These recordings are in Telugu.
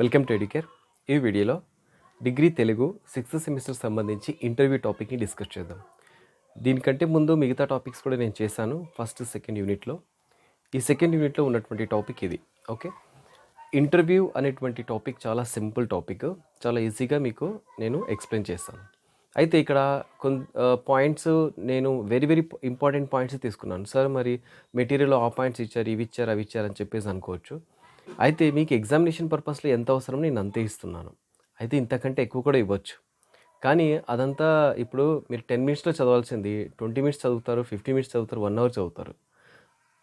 వెల్కమ్ టు ఎడికేర్ ఈ వీడియోలో డిగ్రీ తెలుగు సిక్స్త్ సెమిస్టర్ సంబంధించి ఇంటర్వ్యూ టాపిక్ని డిస్కస్ చేద్దాం. దీనికంటే ముందు మిగతా టాపిక్స్ కూడా నేను చేశాను ఫస్ట్ సెకండ్ యూనిట్లో. ఈ సెకండ్ యూనిట్లో ఉన్నటువంటి టాపిక్ ఇది ఓకే? ఇంటర్వ్యూ అనేటువంటి టాపిక్ చాలా సింపుల్ టాపిక్. చాలా ఈజీగా మీకు నేను ఎక్స్ప్లెయిన్ చేస్తాను. అయితే ఇక్కడ కొన్ పాయింట్స్ నేను వెరీ వెరీ ఇంపార్టెంట్ పాయింట్స్ తీసుకున్నాను. సార్ మరి మెటీరియల్ ఆ పాయింట్స్ ఇచ్చారు ఇవి ఇచ్చారు అవి ఇచ్చారు అని చెప్పేసి అనుకోవచ్చు. అయితే మీకు ఎగ్జామినేషన్ పర్పస్లో ఎంత అవసరం నేను అంతే ఇస్తున్నాను. అయితే ఇంతకంటే ఎక్కువ కూడా ఇవ్వచ్చు. కానీ అదంతా ఇప్పుడు మీరు టెన్ మినిట్స్లో చదవాల్సింది ట్వంటీ మినిట్స్ చదువుతారు ఫిఫ్టీ మినిట్స్ చదువుతారు వన్ అవర్ చదువుతారు.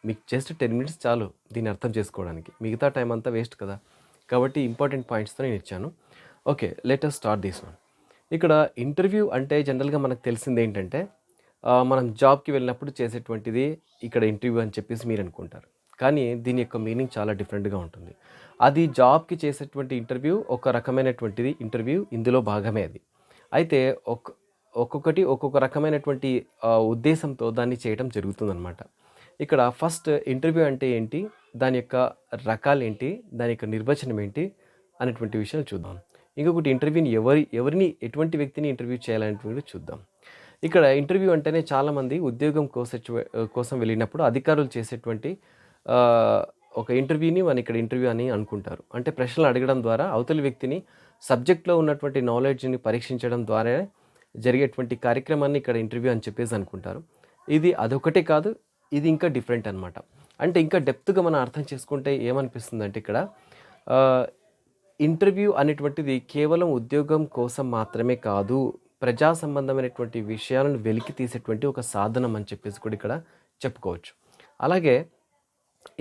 మీకు జస్ట్ టెన్ మినిట్స్ చాలు దీన్ని అర్థం చేసుకోవడానికి. మిగతా టైం అంతా వేస్ట్ కదా. కాబట్టి ఇంపార్టెంట్ పాయింట్స్తో నేను ఇచ్చాను. Okay letter start this one. ఇక్కడ ఇంటర్వ్యూ అంటే జనరల్గా మనకు తెలిసింది ఏంటంటే మనం జాబ్కి వెళ్ళినప్పుడు చేసేటువంటిది ఇక్కడ ఇంటర్వ్యూ అని చెప్పేసి మీరు అనుకుంటారు. కానీ దీని యొక్క మీనింగ్ చాలా డిఫరెంట్గా ఉంటుంది. అది జాబ్కి చేసేటువంటి ఇంటర్వ్యూ ఒక రకమైనటువంటిది ఇంటర్వ్యూ ఇందులో భాగమే అది. అయితే ఒక్ ఒక్కొక్కటి ఒక్కొక్క రకమైనటువంటి ఉద్దేశంతో దాన్ని చేయడం జరుగుతుందన్నమాట. ఇక్కడ ఫస్ట్ ఇంటర్వ్యూ అంటే ఏంటి దాని యొక్క రకాలు ఏంటి దాని యొక్క నిర్వచనం ఏంటి అనేటువంటి విషయాలు చూద్దాం. ఇంకొకటి ఇంటర్వ్యూని ఎవరి ఎవరిని ఎటువంటి వ్యక్తిని ఇంటర్వ్యూ చేయాలనేటువంటి చూద్దాం. ఇక్కడ ఇంటర్వ్యూ అంటేనే చాలామంది ఉద్యోగం కోసం కోసం వెళ్ళినప్పుడు అధికారులు చేసేటువంటి ఒక ఇంటర్వ్యూని మన ఇక్కడ ఇంటర్వ్యూ అని అనుకుంటారు. అంటే ప్రశ్నలు అడగడం ద్వారా అవతలి వ్యక్తిని సబ్జెక్ట్లో ఉన్నటువంటి నాలెడ్జ్ని పరీక్షించడం ద్వారా జరిగేటువంటి కార్యక్రమాన్ని ఇక్కడ ఇంటర్వ్యూ అని చెప్పేసి అనుకుంటారు. ఇది అదొకటే కాదు ఇది ఇంకా డిఫరెంట్ అనమాట అంటే ఇంకా డెప్త్గా మనం అర్థం చేసుకుంటే ఏమనిపిస్తుంది అంటే ఇక్కడ ఇంటర్వ్యూ అనేటువంటిది కేవలం ఉద్యోగం కోసం మాత్రమే కాదు ప్రజా సంబంధమైనటువంటి విషయాలను వెలికి తీసేటువంటి ఒక సాధనం అని చెప్పేసి కూడా ఇక్కడ చెప్పుకోవచ్చు. అలాగే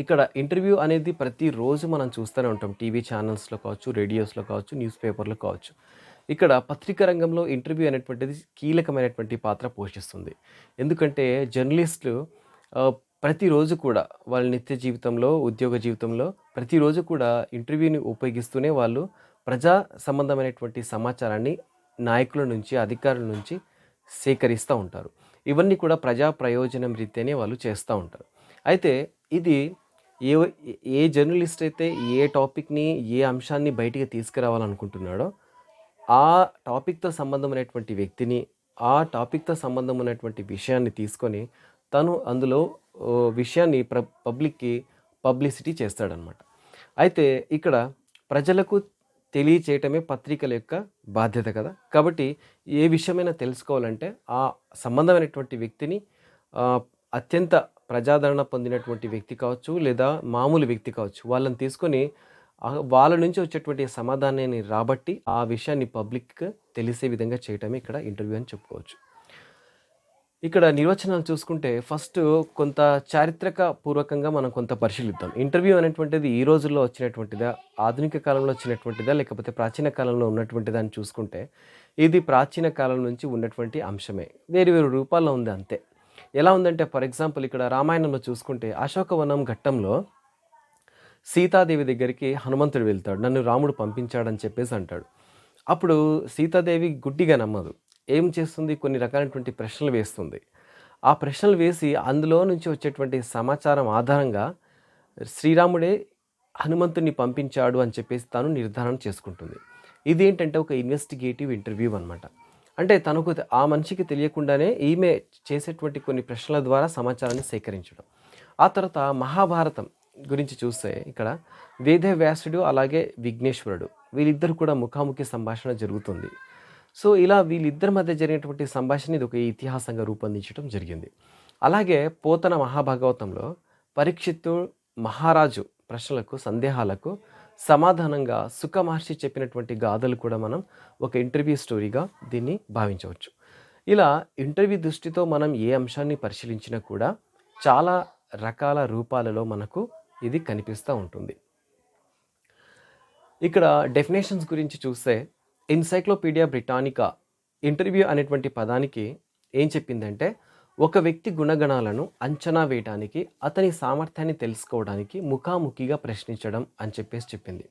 ఇక్కడ ఇంటర్వ్యూ అనేది ప్రతిరోజు మనం చూస్తూనే ఉంటాం. టీవీ ఛానల్స్లో కావచ్చు రేడియోస్లో కావచ్చు న్యూస్ పేపర్లో కావచ్చు. ఇక్కడ పత్రికా రంగంలో ఇంటర్వ్యూ అనేటువంటిది కీలకమైనటువంటి పాత్ర పోషిస్తుంది. ఎందుకంటే జర్నలిస్టులు ప్రతిరోజు కూడా వాళ్ళ నిత్య జీవితంలో ఉద్యోగ జీవితంలో ప్రతిరోజు కూడా ఇంటర్వ్యూని ఉపయోగిస్తూనే వాళ్ళు ప్రజా సంబంధమైనటువంటి సమాచారాన్ని నాయకుల నుంచి అధికారుల నుంచి సేకరిస్తూ ఉంటారు. ఇవన్నీ కూడా ప్రజా ప్రయోజనం రీత్యానే వాళ్ళు చేస్తూ ఉంటారు. అయితే ఇది ఏ ఏ జర్నలిస్ట్ అయితే ఏ టాపిక్ని ఏ అంశాన్ని బయటికి తీసుకురావాలనుకుంటున్నాడో ఆ టాపిక్తో సంబంధమైనటువంటి వ్యక్తిని ఆ టాపిక్తో సంబంధం ఉన్నటువంటి విషయాన్ని తీసుకొని తను అందులో విషయాన్ని ప్ర పబ్లిక్కి పబ్లిసిటీ చేస్తాడనమాట అయితే ఇక్కడ ప్రజలకు తెలియచేయటమే పత్రికల యొక్క బాధ్యత కదా. కాబట్టి ఏ విషయమైనా తెలుసుకోవాలంటే ఆ సంబంధమైనటువంటి వ్యక్తిని అత్యంత ప్రజాదరణ పొందినటువంటి వ్యక్తి కావచ్చు లేదా మామూలు వ్యక్తి కావచ్చు వాళ్ళని తీసుకొని వాళ్ళ నుంచి వచ్చేటువంటి సమాధానాన్ని రాబట్టి ఆ విషయాన్ని పబ్లిక్ తెలిసే విధంగా చేయటమే ఇక్కడ ఇంటర్వ్యూ అని చెప్పుకోవచ్చు. ఇక్కడ నిర్వచనాలు చూసుకుంటే ఫస్ట్ కొంత చారిత్రక పూర్వకంగా మనం కొంత పరిశీలిద్దాం. ఇంటర్వ్యూ అనేటువంటిది ఈ రోజుల్లో వచ్చినటువంటిదా ఆధునిక కాలంలో వచ్చినటువంటిదా లేకపోతే ప్రాచీన కాలంలో ఉన్నటువంటిదా అని చూసుకుంటే ఇది ప్రాచీన కాలం నుంచి ఉన్నటువంటి అంశమే. వేరు వేరు రూపాల్లో ఉంది అంతే. ఎలా ఉందంటే ఫర్ ఎగ్జాంపుల్ ఇక్కడ రామాయణంలో చూసుకుంటే అశోకవనం ఘట్టంలో సీతాదేవి దగ్గరికి హనుమంతుడు వెళ్తాడు. నన్ను రాముడు పంపించాడని చెప్పేసి అంటాడు. అప్పుడు సీతాదేవి గుడ్డిగా నమ్మదు. ఏం చేస్తుంది? కొన్ని రకాలైనటువంటి ప్రశ్నలు వేస్తుంది. ఆ ప్రశ్నలు వేసి అందులో నుంచి వచ్చేటువంటి సమాచారం ఆధారంగా శ్రీరాముడే హనుమంతుడిని పంపించాడు అని చెప్పేసి తాను నిర్ధారణ చేసుకుంటుంది. ఇది ఏంటంటే ఒక ఇన్వెస్టిగేటివ్ ఇంటర్వ్యూ అనమాట అంటే తనకు ఆ మనిషికి తెలియకుండానే ఈమె చేసేటువంటి కొన్ని ప్రశ్నల ద్వారా సమాచారాన్ని సేకరించడం. ఆ తర్వాత మహాభారతం గురించి చూస్తే ఇక్కడ వేదవ్యాసుడు అలాగే విఘ్నేశ్వరుడు వీళ్ళిద్దరు కూడా ముఖాముఖి సంభాషణ జరుగుతుంది. సో ఇలా వీళ్ళిద్దరి మధ్య జరిగినటువంటి సంభాషణ ఇది ఒక ఇతిహాసంగా రూపొందించడం జరిగింది. అలాగే పోతన మహాభాగవతంలో పరీక్షిత్తు మహారాజు ప్రశ్నలకు సందేహాలకు సమాధానంగా సుఖమహర్షి చెప్పినటువంటి గాథలు కూడా మనం ఒక ఇంటర్వ్యూ స్టోరీగా దీన్ని భావించవచ్చు. ఇలా ఇంటర్వ్యూ దృష్టితో మనం ఏ అంశాన్ని పరిశీలించినా కూడా చాలా రకాల రూపాలలో మనకు ఇది కనిపిస్తూ ఉంటుంది. ఇక్కడ డెఫినేషన్స్ గురించి చూస్తే ఎన్సైక్లోపీడియా బ్రిటానికా ఇంటర్వ్యూ అనేటువంటి పదానికి ఏం చెప్పిందంటే ఒక వ్యక్తి గుణగణాలను అంచనా వేయడానికి అతని సామర్థ్యాన్ని తెలుసుకోవడానికి ముఖాముఖిగా ప్రశ్నించడం అని చెప్పేసి చెప్పింది.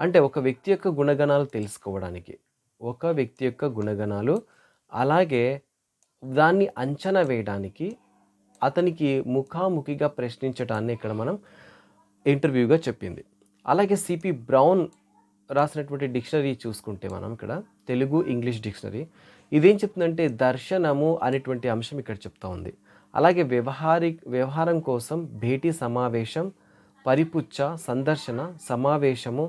అంటే ఒక వ్యక్తి యొక్క గుణగణాలు తెలుసుకోవడానికి ఒక వ్యక్తి యొక్క గుణగణాలు అలాగే దాన్ని అంచనా వేయడానికి అతనికి ముఖాముఖిగా ప్రశ్నించడాన్ని ఇక్కడ మనం ఇంటర్వ్యూగా చెప్పింది. అలాగే సిపి బ్రౌన్ రాసినటువంటి డిక్షనరీ చూసుకుంటే మనం ఇక్కడ తెలుగు ఇంగ్లీష్ డిక్షనరీ ఇదేం చెప్తుందంటే దర్శనము అనేటువంటి అంశం ఇక్కడ చెప్తా ఉంది. అలాగే వ్యవహారి వ్యవహారం కోసం భేటీ సమావేశం పరిపుచ్చ సందర్శన సమావేశము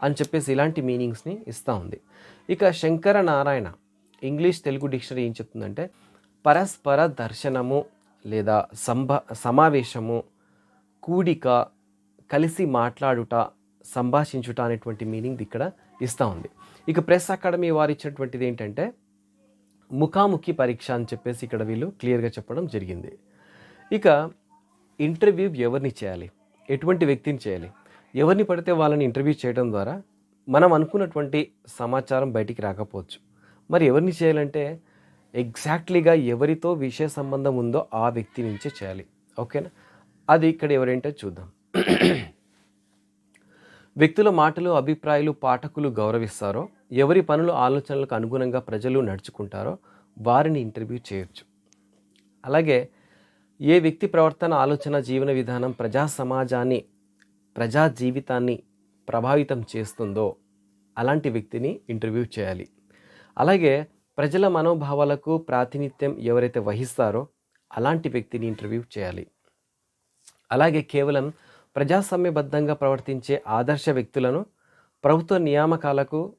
అని చెప్పేసి ఇలాంటి మీనింగ్స్ని ఇస్తూ ఉంది. ఇక శంకర నారాయణ ఇంగ్లీష్ తెలుగు డిక్షనరీ ఏం చెప్తుందంటే పరస్పర దర్శనము లేదా సంభ సమావేశము కూడిక కలిసి మాట్లాడుట సంభాషించుట అనేటువంటి మీనింగ్ ఇక్కడ ఇస్తూ ఉంది. ఇక ప్రెస్ అకాడమీ వారు ఇచ్చినటువంటిది ఏంటంటే ముఖాముఖి పరీక్ష అని చెప్పేసి ఇక్కడ వీళ్ళు క్లియర్గా చెప్పడం జరిగింది. ఇక ఇంటర్వ్యూ ఎవరిని చేయాలి? ఎటువంటి వ్యక్తిని చేయాలి? ఎవరిని పడితే వాళ్ళని ఇంటర్వ్యూ చేయడం ద్వారా మనం అనుకున్నటువంటి సమాచారం బయటికి రాకపోవచ్చు. మరి ఎవరిని చేయాలంటే ఎగ్జాక్ట్లీగా ఎవరితో విషయ సంబంధం ఉందో ఆ వ్యక్తి నుంచే చేయాలి. ఓకేనా? అది ఇక్కడ ఎవరేంటో చూద్దాం. వ్యక్తుల మాటలు అభిప్రాయాలు పాఠకులు గౌరవిస్తారో ఎవరి పనులు ఆలోచనలకు అనుగుణంగా ప్రజలు నడుచుకుంటారో వారిని ఇంటర్వ్యూ చేయొచ్చు. అలాగే ఏ వ్యక్తి ప్రవర్తన ఆలోచన జీవన విధానం ప్రజా సమాజాన్ని ప్రజా జీవితాన్ని ప్రభావితం చేస్తుందో అలాంటి వ్యక్తిని ఇంటర్వ్యూ చేయాలి. అలాగే ప్రజల మనోభావాలకు ప్రాతినిధ్యం ఎవరైతే వహిస్తారో అలాంటి వ్యక్తిని ఇంటర్వ్యూ చేయాలి. అలాగే కేవలం ప్రజాస్వామ్యబద్ధంగా ప్రవర్తించే ఆదర్శ వ్యక్తులను ప్రభుత్వ నియామకాలకు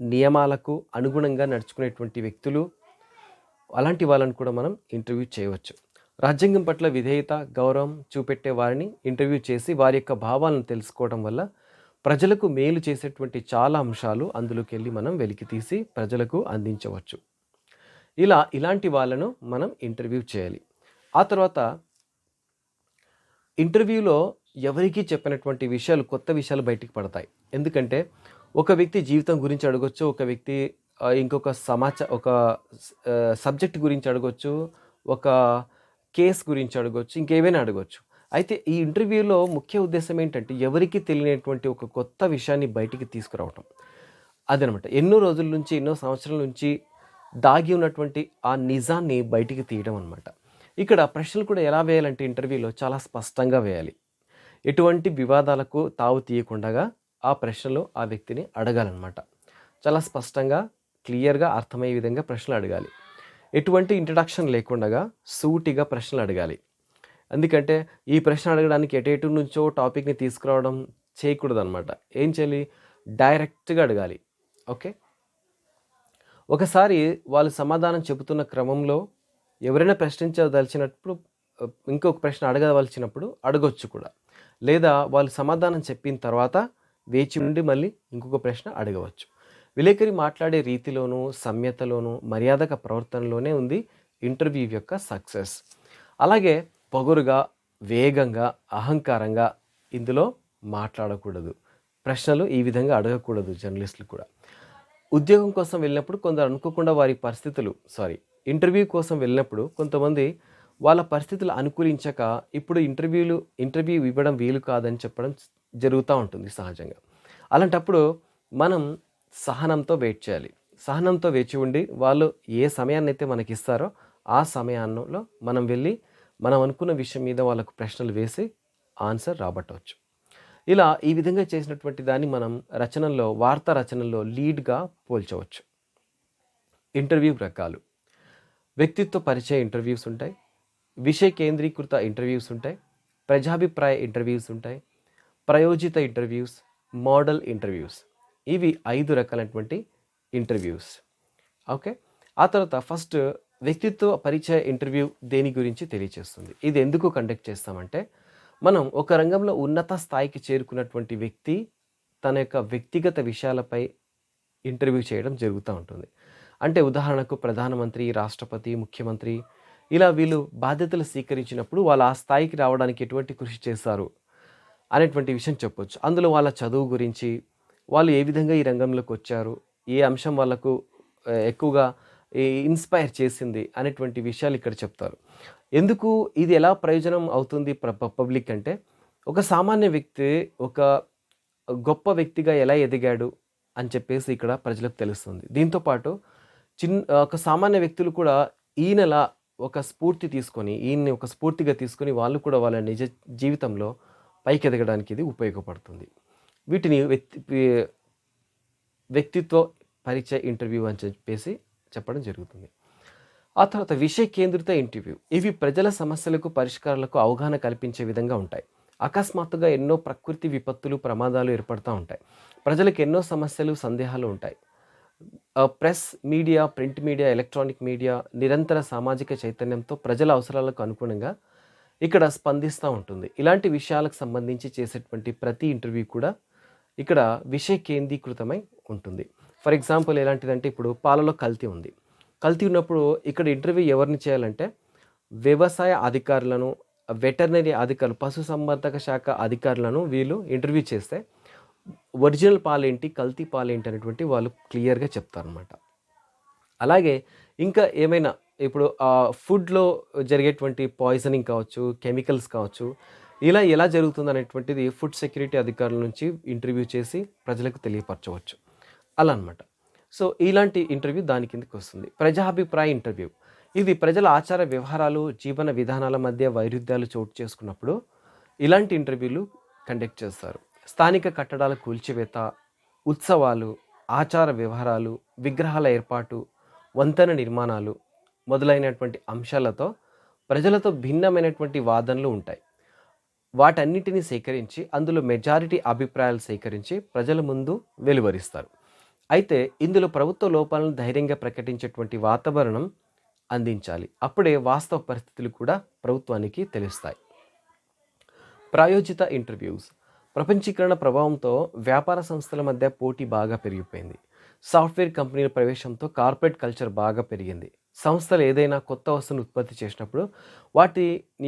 నియమాలకు అనుగుణంగా నడుచుకునేటువంటి వ్యక్తులు అలాంటి వాళ్ళని కూడా మనం ఇంటర్వ్యూ చేయవచ్చు. రాజ్యాంగం పట్ల విధేయత గౌరవం చూపెట్టే వారిని ఇంటర్వ్యూ చేసి వారి యొక్క భావాలను తెలుసుకోవడం వల్ల ప్రజలకు మేలు చేసేటువంటి చాలా అంశాలు అందులోకి వెళ్ళి మనం వెలికి తీసి ప్రజలకు అందించవచ్చు. ఇలా ఇలాంటి వాళ్ళను మనం ఇంటర్వ్యూ చేయాలి. ఆ తర్వాత ఇంటర్వ్యూలో ఎవరికీ చెప్పినటువంటి విషయాలు కొత్త విషయాలు బయటికి పడతాయి. ఎందుకంటే ఒక వ్యక్తి జీవితం గురించి అడగొచ్చు ఒక వ్యక్తి ఇంకొక సమాచార ఒక సబ్జెక్ట్ గురించి అడగొచ్చు ఒక కేస్ గురించి అడగొచ్చు ఇంకేమైనా అడగొచ్చు. అయితే ఈ ఇంటర్వ్యూలో ముఖ్య ఉద్దేశం ఏంటంటే ఎవరికి తెలియనటువంటి ఒక కొత్త విషయాన్ని బయటికి తీసుకురావటం. అదనమాట. ఎన్నో రోజుల నుంచి ఎన్నో సంవత్సరాల నుంచి దాగి ఉన్నటువంటి ఆ నిజాన్ని బయటికి తీయడం అనమాట ఇక్కడ ప్రశ్నలు కూడా ఎలా వేయాలంటే ఇంటర్వ్యూలో చాలా స్పష్టంగా వేయాలి. ఎటువంటి వివాదాలకు తావు తీయకుండా ఆ ప్రశ్నలు ఆ వ్యక్తిని అడగాలన్నమాట. చాలా స్పష్టంగా క్లియర్గా అర్థమయ్యే విధంగా ప్రశ్నలు అడగాలి. ఎటువంటి ఇంట్రడక్షన్ లేకుండా సూటిగా ప్రశ్నలు అడగాలి. ఎందుకంటే ఈ ప్రశ్న అడగడానికి ఎటు ఎటు నుంచో టాపిక్ని తీసుకురావడం చేయకూడదు అనమాట ఏం చేయాలి? డైరెక్ట్గా అడగాలి. ఓకే? ఒకసారి వాళ్ళు సమాధానం చెబుతున్న క్రమంలో ఎవరైనా ప్రశ్నించదలిచినప్పుడు ఇంకొక ప్రశ్న అడగవలసినప్పుడు అడగొచ్చు కూడా. లేదా వాళ్ళు సమాధానం చెప్పిన తర్వాత వేచి ఉండి మళ్ళీ ఇంకొక ప్రశ్న అడగవచ్చు. విలేకరి మాట్లాడే రీతిలోనూ సమ్యతలోనూ మర్యాదక ప్రవర్తనలోనే ఉంది ఇంటర్వ్యూ యొక్క సక్సెస్. అలాగే పొగరుగా వేగంగా అహంకారంగా ఇందులో మాట్లాడకూడదు. ప్రశ్నలు ఈ విధంగా అడగకూడదు జర్నలిస్టులు కూడా. ఉద్యోగం కోసం వెళ్ళినప్పుడు కొందరు అనుకోకుండా వారి పరిస్థితులు సారీ ఇంటర్వ్యూ కోసం వెళ్ళినప్పుడు కొంతమంది వాళ్ళ పరిస్థితులు అనుకూలించక ఇప్పుడు ఇంటర్వ్యూలు ఇంటర్వ్యూ ఇవ్వడం వీలు కాదని చెప్పడం జరుగుతూ ఉంటుంది సహజంగా. అలాంటప్పుడు మనం సహనంతో వెయిట్ చేయాలి. సహనంతో వేచి ఉండి వాళ్ళు ఏ సమయాన్ని అయితే మనకి ఇస్తారో ఆ సమయాల్లో మనం వెళ్ళి మనం అనుకున్న విషయం మీద వాళ్ళకు ప్రశ్నలు వేసి ఆన్సర్ రాబట్టవచ్చు. ఇలా ఈ విధంగా చేసినటువంటి దాన్ని మనం రచనల్లో వార్తా రచనల్లో లీడ్గా పోల్చవచ్చు. ఇంటర్వ్యూ రకాలు. వ్యక్తిత్వ పరిచయ ఇంటర్వ్యూస్ ఉంటాయి. విషయ కేంద్రీకృత ఇంటర్వ్యూస్ ఉంటాయి ప్రజాభిప్రాయ ఇంటర్వ్యూస్ ఉంటాయి ప్రయోజిత ఇంటర్వ్యూస్ మోడల్ ఇంటర్వ్యూస్. ఇవి ఐదు రకాలైనటువంటి ఇంటర్వ్యూస్. ఓకే? ఆ తర్వాత ఫస్ట్ వ్యక్తిత్వ పరిచయ ఇంటర్వ్యూ దేని గురించి తెలియచేస్తుంది? ఇది ఎందుకు కండక్ట్ చేస్తామంటే మనం ఒక రంగంలో ఉన్నత స్థాయికి చేరుకున్నటువంటి వ్యక్తి తన యొక్క వ్యక్తిగత విషయాలపై ఇంటర్వ్యూ చేయడం జరుగుతూ ఉంటుంది. అంటే ఉదాహరణకు ప్రధానమంత్రి రాష్ట్రపతి ముఖ్యమంత్రి ఇలా వీళ్ళు బాధ్యతలు స్వీకరించినప్పుడు వాళ్ళు ఆ స్థాయికి రావడానికి ఎటువంటి కృషి చేశారు అనేటువంటి విషయం చెప్పొచ్చు. అందులో వాళ్ళ చదువు గురించి వాళ్ళు ఏ విధంగా ఈ రంగంలోకి వచ్చారు ఏ అంశం వాళ్ళకు ఎక్కువగా ఇన్స్పైర్ చేసింది అనేటువంటి విషయాలు ఇక్కడ చెప్తారు. ఎందుకు ఇది ఎలా ప్రయోజనం అవుతుంది పబ్లిక్ అంటే ఒక సామాన్య వ్యక్తి ఒక గొప్ప వ్యక్తిగా ఎలా ఎదిగాడు అని చెప్పేసి ఇక్కడ ప్రజలకు తెలుస్తుంది. దీంతోపాటు చిన్న ఒక సామాన్య వ్యక్తులు కూడా ఈయనలా ఒక స్ఫూర్తి తీసుకొని ఈయన్ని ఒక స్ఫూర్తిగా తీసుకొని వాళ్ళు కూడా వాళ్ళ నిజ జీవితంలో పైకి ఎదగడానికి ఇది ఉపయోగపడుతుంది. వీటిని వ్యక్తి వ్యక్తిత్వ పరిచయ ఇంటర్వ్యూ అని చెప్పేసి చెప్పడం జరుగుతుంది. ఆ తర్వాత విషయ కేంద్రిత ఇంటర్వ్యూ. ఇవి ప్రజల సమస్యలకు పరిష్కారాలకు అవగాహన కల్పించే విధంగా ఉంటాయి. అకస్మాత్తుగా ఎన్నో ప్రకృతి విపత్తులు ప్రమాదాలు ఏర్పడుతూ ఉంటాయి. ప్రజలకు ఎన్నో సమస్యలు సందేహాలు ఉంటాయి. Press media print media electronic media నిరంతర సామాజిక చైతన్యంతో ప్రజల అవసరాలకు అనుగుణంగా ఇక్కడ స్పందిస్తూ ఉంటుంది. ఇలాంటి విషయాలకు సంబంధించి చేసేటువంటి ప్రతి ఇంటర్వ్యూ కూడా ఇక్కడ విషయ కేంద్రీకృతమై ఉంటుంది. ఫర్ ఎగ్జాంపుల్ ఎలాంటిదంటే ఇప్పుడు పాలలో కల్తీ ఉంది. కల్తీ ఉన్నప్పుడు ఇక్కడ ఇంటర్వ్యూ ఎవరిని చేయాలంటే వ్యవసాయ అధికారులను వెటర్నరీ అధికారులు పశుసంవర్ధక శాఖ అధికారులను వీళ్ళు ఇంటర్వ్యూ చేస్తే ఒరిజినల్ పాలేంటి కల్తీ పాలేంటి అనేటువంటి వాళ్ళు క్లియర్గా చెప్తారనమాట అలాగే ఇంకా ఏమైనా ఇప్పుడు ఆ ఫుడ్లో జరిగేటువంటి పాయిజనింగ్ కావచ్చు కెమికల్స్ కావచ్చు ఇలా ఎలా జరుగుతుంది అనేటువంటిది ఫుడ్ సెక్యూరిటీ అధికారుల నుంచి ఇంటర్వ్యూ చేసి ప్రజలకు తెలియపరచవచ్చు. అలా అనమాట సో ఇలాంటి ఇంటర్వ్యూ దాని కిందకి వస్తుంది. ప్రజాభిప్రాయ ఇంటర్వ్యూ. ఇది ప్రజల ఆచార వ్యవహారాలు జీవన విధానాల మధ్య వైరుధ్యాలు చోటు చేసుకున్నప్పుడు ఇలాంటి ఇంటర్వ్యూలు కండక్ట్ చేస్తారు. స్థానిక కట్టడాల కూల్చివేత ఉత్సవాలు ఆచార వ్యవహారాలు విగ్రహాల ఏర్పాటు వంతెన నిర్మాణాలు మొదలైనటువంటి అంశాలతో ప్రజలతో భిన్నమైనటువంటి వాదనలు ఉంటాయి. వాటన్నిటిని సేకరించి అందులో మెజారిటీ అభిప్రాయాలు సేకరించి ప్రజల ముందు వెలువరిస్తారు. అయితే ఇందులో ప్రభుత్వ లోపాలను ధైర్యంగా ప్రకటించేటువంటి వాతావరణం అందించాలి. అప్పుడే వాస్తవ పరిస్థితులు కూడా ప్రభుత్వానికి తెలుస్తాయి. ప్రాయోజిత ఇంటర్వ్యూస్ ప్రపంచీకరణ ప్రభావంతో వ్యాపార సంస్థల మధ్య పోటీ బాగా పెరిగిపోయింది. సాఫ్ట్వేర్ కంపెనీల ప్రవేశంతో కార్పొరేట్ కల్చర్ బాగా పెరిగింది. సంస్థలు ఏదైనా కొత్త వస్తువును ఉత్పత్తి చేసినప్పుడు వాటి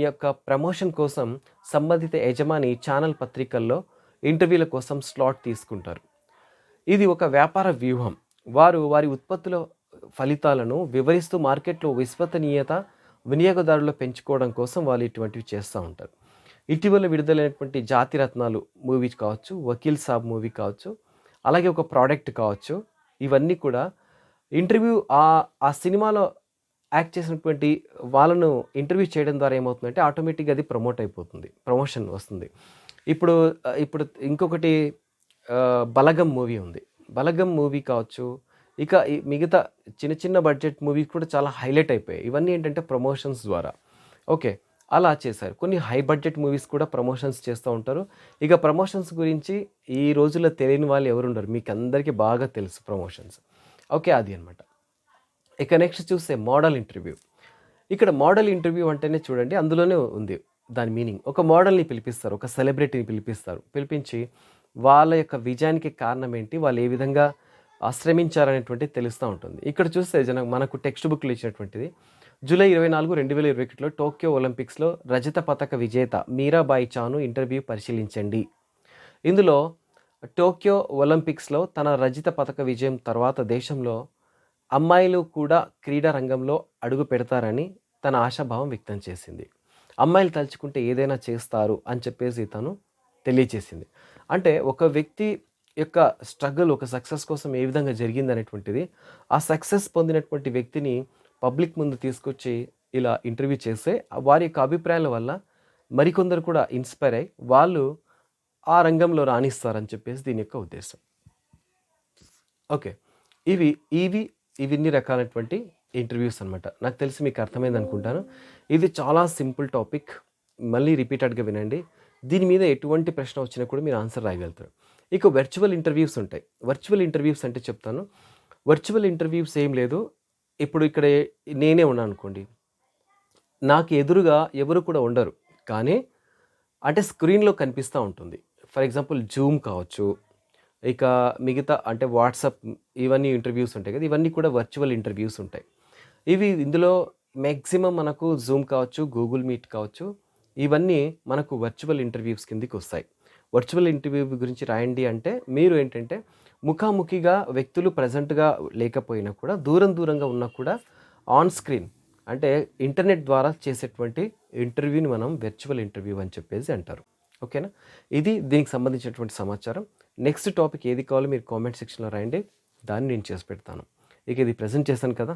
యొక్క ప్రమోషన్ కోసం సంబంధిత యజమాని ఛానల్ పత్రికల్లో ఇంటర్వ్యూల కోసం స్లాట్ తీసుకుంటారు. ఇది ఒక వ్యాపార వ్యూహం. వారు వారి ఉత్పత్తుల ఫలితాలను వివరిస్తూ మార్కెట్లో విశ్వసనీయత వినియోగదారులు పెంచుకోవడం కోసం వాళ్ళు ఇటువంటివి చేస్తూ ఉంటారు. ఇటీవల విడుదలైనటువంటి జాతి రత్నాలు మూవీ కావచ్చు వకీల్ సాబ్ మూవీ కావచ్చు అలాగే ఒక ప్రోడక్ట్ కావచ్చు ఇవన్నీ కూడా ఇంటర్వ్యూ ఆ ఆ సినిమాలో యాక్ట్ చేసినటువంటి వాళ్ళను ఇంటర్వ్యూ చేయడం ద్వారా ఏమవుతుందంటే ఆటోమేటిక్గా అది ప్రమోట్ అయిపోతుంది ప్రమోషన్ వస్తుంది. ఇప్పుడు ఇప్పుడు ఇంకొకటి బలగం మూవీ ఉంది. బలగం మూవీ కావచ్చు ఇక ఈ మిగతా చిన్న చిన్న బడ్జెట్ మూవీస్ కూడా చాలా హైలైట్ అయిపోయాయి. ఇవన్నీ ఏంటంటే ప్రమోషన్స్ ద్వారా. ఓకే అలా చేశారు. కొన్ని హై బడ్జెట్ మూవీస్ కూడా ప్రమోషన్స్ చేస్తూ ఉంటారు. ఇక ప్రమోషన్స్ గురించి ఈ రోజుల్లో తెలియని వాళ్ళు ఎవరు ఉండరు మీకు అందరికీ బాగా తెలుసు ప్రమోషన్స్. ఓకే అది అనమాట ఇక నెక్స్ట్ చూస్తే మోడల్ ఇంటర్వ్యూ. ఇక్కడ మోడల్ ఇంటర్వ్యూ అంటేనే చూడండి అందులోనే ఉంది దాని మీనింగ్. ఒక మోడల్ని పిలిపిస్తారు ఒక సెలబ్రిటీని పిలిపిస్తారు. పిలిపించి వాళ్ళ యొక్క విజయానికి కారణం ఏంటి వాళ్ళు ఏ విధంగా ఆశ్రమించారనేటువంటిది తెలుస్తూ ఉంటుంది. ఇక్కడ చూస్తే జన మనకు టెక్స్ట్ బుక్లు ఇచ్చినటువంటిది. జూలై ఇరవై నాలుగు రెండు వేల ఇరవై ఒకటిలో టోక్యో ఒలింపిక్స్లో రజత పథక విజేత మీరాబాయి చాను ఇంటర్వ్యూ పరిశీలించండి. ఇందులో టోక్యో ఒలింపిక్స్లో తన రజిత పథక విజయం తర్వాత దేశంలో అమ్మాయిలు కూడా క్రీడా రంగంలో అడుగు పెడతారని తన ఆశాభావం వ్యక్తం చేసింది. అమ్మాయిలు తలుచుకుంటే ఏదైనా చేస్తారు అని చెప్పేసి తను తెలియచేసింది. అంటే ఒక వ్యక్తి యొక్క స్ట్రగుల్ ఒక సక్సెస్ కోసం ఏ విధంగా జరిగింది అనేటువంటిది ఆ సక్సెస్ పొందినటువంటి వ్యక్తిని పబ్లిక్ ముందు తీసుకొచ్చి ఇలా ఇంటర్వ్యూ చేస్తే వారి యొక్క అభిప్రాయాల వల్ల మరికొందరు కూడా ఇన్స్పైర్ అయ్యి వాళ్ళు ఆ రంగంలో రాణిస్తారని చెప్పేసి దీని యొక్క ఉద్దేశం. ఓకే. ఇవి ఇవి ఇవిన్ని రకాలైనటువంటి ఇంటర్వ్యూస్ అనమాట నాకు తెలిసి మీకు అర్థమైంది అనుకుంటాను. ఇది చాలా సింపుల్ టాపిక్. మళ్ళీ రిపీటెడ్గా వినండి. దీని మీద ఎటువంటి ప్రశ్న వచ్చినా కూడా మీరు ఆన్సర్ రాయగలుగుతారు. ఇక వర్చువల్ ఇంటర్వ్యూస్ ఉంటాయి. వర్చువల్ ఇంటర్వ్యూస్ అంటే చెప్తాను. వర్చువల్ ఇంటర్వ్యూస్ ఏం లేదు. ఇప్పుడు ఇక్కడ నేనే ఉన్నాను అనుకోండి. నాకు ఎదురుగా ఎవరు కూడా ఉండరు. కానీ అంటే స్క్రీన్లో కనిపిస్తూ ఉంటుంది. ఫర్ ఎగ్జాంపుల్ జూమ్ కావచ్చు ఇక మిగతా అంటే వాట్సాప్ ఇవన్నీ ఇంటర్వ్యూస్ ఉంటాయి కదా ఇవన్నీ కూడా వర్చువల్ ఇంటర్వ్యూస్ ఉంటాయి. ఇవి ఇందులో మ్యాక్సిమం మనకు జూమ్ కావచ్చు గూగుల్ మీట్ కావచ్చు ఇవన్నీ మనకు వర్చువల్ ఇంటర్వ్యూస్ కిందకి వస్తాయి. వర్చువల్ ఇంటర్వ్యూ గురించి రాయండి అంటే మీరు ఏంటంటే ముఖాముఖిగా వ్యక్తులు ప్రజెంట్గా లేకపోయినా కూడా దూరం దూరంగా ఉన్నా కూడా ఆన్ స్క్రీన్ అంటే ఇంటర్నెట్ ద్వారా చేసేటువంటి ఇంటర్వ్యూని మనం వర్చువల్ ఇంటర్వ్యూ అని చెప్పేసి అంటారు. ఓకేనా? ఇది దీనికి సంబంధించినటువంటి సమాచారం. నెక్స్ట్ టాపిక్ ఏది కావాలో మీరు కామెంట్ సెక్షన్లో రాయండి. దాన్ని నేను చేసి పెడతాను. ఇక ఇది ప్రజెంట్ చేశాను కదా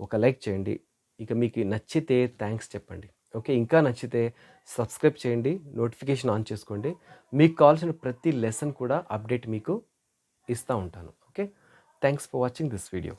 ఒక లైక్ చేయండి. ఇక మీకు నచ్చితే థ్యాంక్స్ చెప్పండి. ఓకే ఇంకా నచ్చితే సబ్స్క్రైబ్ చేయండి నోటిఫికేషన్ ఆన్ చేసుకోండి. మీకు కావాల్సిన ప్రతి లెసన్ కూడా అప్డేట్ మీకు ఇస్తూ ఉంటాను. Okay thanks for watching this video.